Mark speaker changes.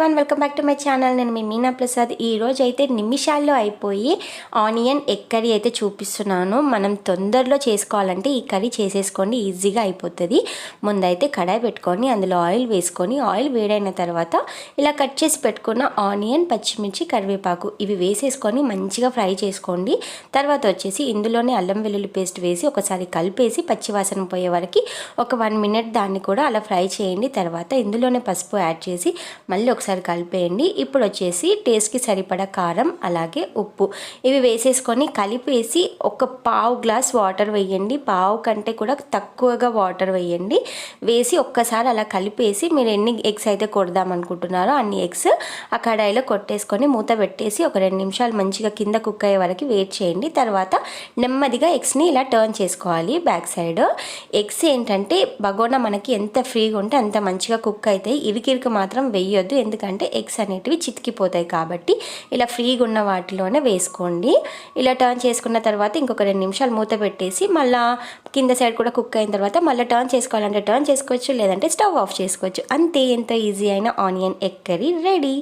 Speaker 1: One welcome back to my channel నేను మీ మీనా ప్రసాద్. ఈ రోజు అయితే నిమిషాల్లో అయిపోయి ఆనియన్ ఎగ్ కర్రీ అయితే చూపిస్తున్నాను. మనం తొందరలో చేసుకోవాలంటే ఈ కర్రీ చేసేసుకోండి ఈజీగా అయిపోతుంది. ముందైతే కడాయి పెట్టుకొని అందులో ఆయిల్ వేసుకొని ఆయిల్ వేడైన తర్వాత ఇలా కట్ చేసి పెట్టుకున్న ఆనియన్ పచ్చిమిర్చి కరివేపాకు ఇవి వేసేసుకొని మంచిగా ఫ్రై చేసుకోండి. తర్వాత వచ్చేసి ఇందులోనే అల్లం వెల్లుల్లి పేస్ట్ వేసి ఒకసారి కలిపేసి పచ్చివాసన పోయే వరకు ఒక వన్ మినిట్ దాన్ని కూడా అలా ఫ్రై చేయండి. తర్వాత ఇందులోనే పసుపు యాడ్ చేసి మళ్ళీ ఒకసారి కలిపేయండి. ఇప్పుడు వచ్చేసి టేస్ట్కి సరిపడా కారం అలాగే ఉప్పు. ఇవి వేసేసుకొని కలిపేసి ఒక పావు గ్లాస్ వాటర్ వేయండి. పావు కంటే కూడా తక్కువగా వాటర్ వేయండి. వేసి ఒక్కసారి అలా కలిపేసి మీరు ఎన్ని ఎగ్స్ అయితే కొడదాం అనుకుంటున్నారో అన్ని ఎగ్స్ ఆ కడాయిలో కొట్టేసుకొని మూత పెట్టేసి ఒక రెండు నిమిషాలు మంచిగా కింద కుక్ అయ్యే వరకు వెయిట్ చేయండి. తర్వాత నెమ్మదిగా ఎగ్స్ని ఇలా టర్న్ చేసుకోవాలి బ్యాక్ సైడ్. ఎగ్స్ ఏంటంటే బగోనా మనకి ఎంత ఫ్రీగా ఉంటే అంత మంచిగా కుక్ అవుతాయి ఇరికిరికి మాత్రం వేయొద్దు. ఎందుకంటే ఎగ్స్ అనేటివి చితికిపోతాయి కాబట్టి ఇలా ఫ్రీగా ఉన్న వాటిలోనే వేసుకోండి. ఇలా టర్న్ చేసుకున్న తర్వాత ఇంకొక రెండు నిమిషాలు మూత పెట్టేసి మళ్ళీ కింద సైడ్ కూడా కుక్ అయిన తర్వాత మళ్ళీ టర్న్ చేసుకోవాలంటే టర్న్ చేసుకోవచ్చు లేదంటే స్టవ్ ఆఫ్ చేసుకోవచ్చు. అంతే ఎంత ఈజీ అయిన ఆనియన్ ఎగ్ కర్రీ రెడీ.